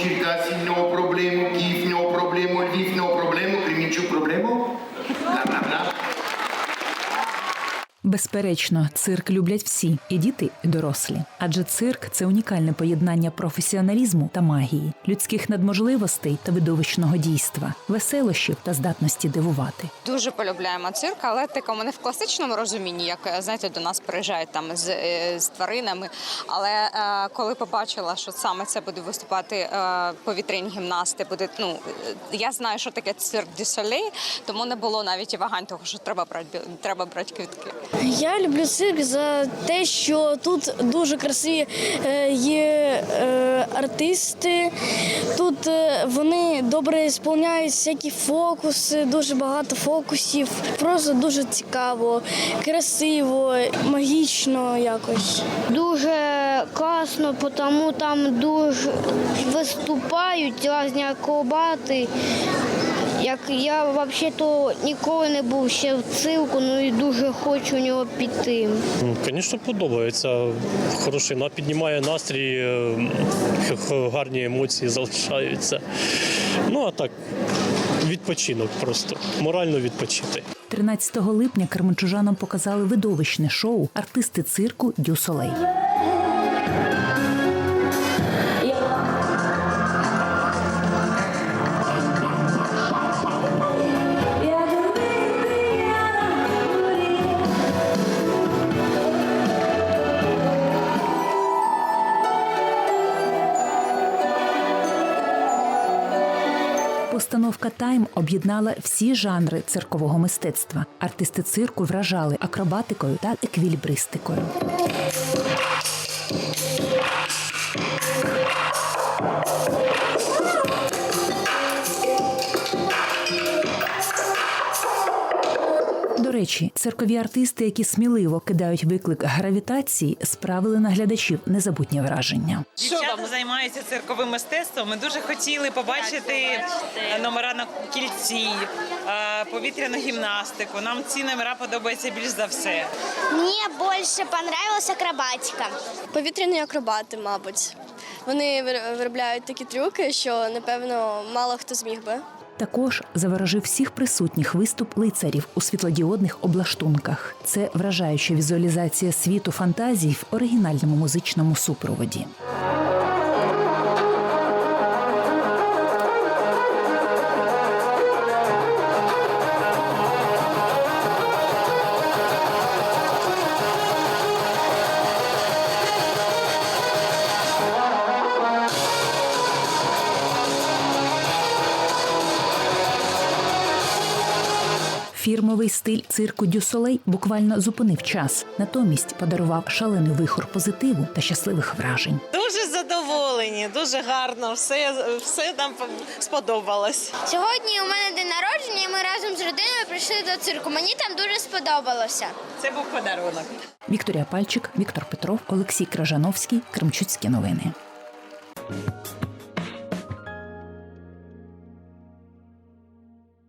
circa sinopro Безперечно, цирк люблять всі і діти, і дорослі. Адже цирк це унікальне поєднання професіоналізму та магії, людських надможливостей та видовищного дійства, веселощів та здатності дивувати. Дуже полюбляємо цирк, але такому не в класичному розумінні, як знаєте, до нас приїжджають там з, е, з тваринами. Але е, коли побачила, що саме це буде виступати е, повітряні гімнасти, буде ну е, я знаю, що таке цирк дю солей, тому не було навіть і вагань того, що треба брати треба брати квітки. Я люблю цирк за те, що тут дуже красиві е, є е, артисти. Тут е, вони добре сповняють всякі фокуси, дуже багато фокусів. Просто дуже цікаво, красиво, магічно якось. Дуже класно, тому там дуже виступають різні акробати. Як я взагалі то ніколи не був ще в цирку, ну і дуже хочу в нього піти. Ну, Звісно, подобається. Хороший на піднімає настрій, е, гарні емоції залишаються. Ну а так, відпочинок просто. Морально відпочити. 13 липня керманчужанам показали видовищне шоу артисти цирку Дю Солей. Постановка Тайм об'єднала всі жанри циркового мистецтва. Артисти цирку вражали акробатикою та еквілібристикою. Речі, циркові артисти, які сміливо кидають виклик гравітації, справили на глядачів незабутнє враження. Дівчата займаються цирковим мистецтвом. Ми дуже хотіли побачити номера на кільці, е, повітряну гімнастику. Нам ці номера подобаються більш за все. Мне больше понравилась акробатика. Повітряні акробати, мабуть. Вони виробляють такі трюки, що напевно мало хто зміг би. Також заворожив всіх присутніх виступ лицарів у світлодіодних облаштунках. Це вражаюча візуалізація світу фантазій в оригінальному музичному супроводі. Фірмовий стиль цирку Дю Солей буквально зупинив час, натомість подарував шалений вихор позитиву та щасливих вражень. Дуже задоволені, дуже гарно. Все, все нам сподобалось. Сьогодні у мене день народження, і ми разом з родиною прийшли до цирку. Мені там дуже сподобалося. Це був подарунок. Вікторія Пальчик, Віктор Петров, Олексій Кражановський, Кремчуцькі новини.